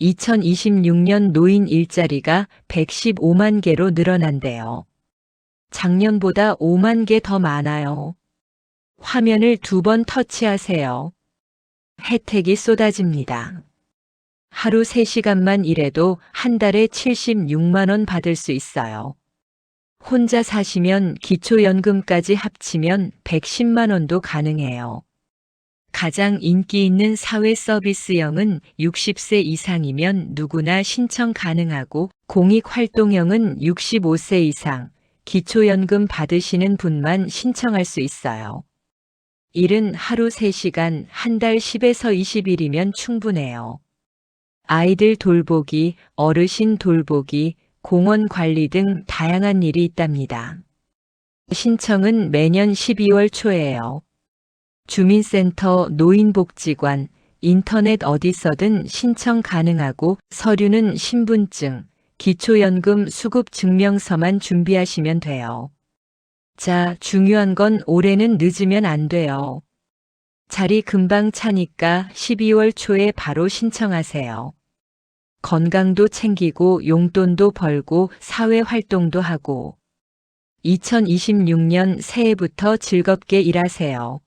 2026년 노인 일자리가 115만 개로 늘어난대요. 작년보다 5만 개 더 많아요. 화면을 두 번 터치하세요. 혜택이 쏟아집니다. 하루 3시간만 일해도 한 달에 76만원 받을 수 있어요. 혼자 사시면 기초연금까지 합치면 110만원도 가능해요. 가장 인기 있는 사회 서비스형은 60세 이상이면 누구나 신청 가능하고 공익활동형은 65세 이상, 기초연금 받으시는 분만 신청할 수 있어요. 일은 하루 3시간, 한 달 10에서 20일이면 충분해요. 아이들 돌보기, 어르신 돌보기, 공원 관리 등 다양한 일이 있답니다. 신청은 매년 12월 초에요. 주민센터, 노인복지관, 인터넷 어디서든 신청 가능하고 서류는 신분증, 기초연금 수급 증명서만 준비하시면 돼요. 자, 중요한 건 올해는 늦으면 안 돼요. 자리 금방 차니까 12월 초에 바로 신청하세요. 건강도 챙기고 용돈도 벌고 사회 활동도 하고 2026년 새해부터 즐겁게 일하세요.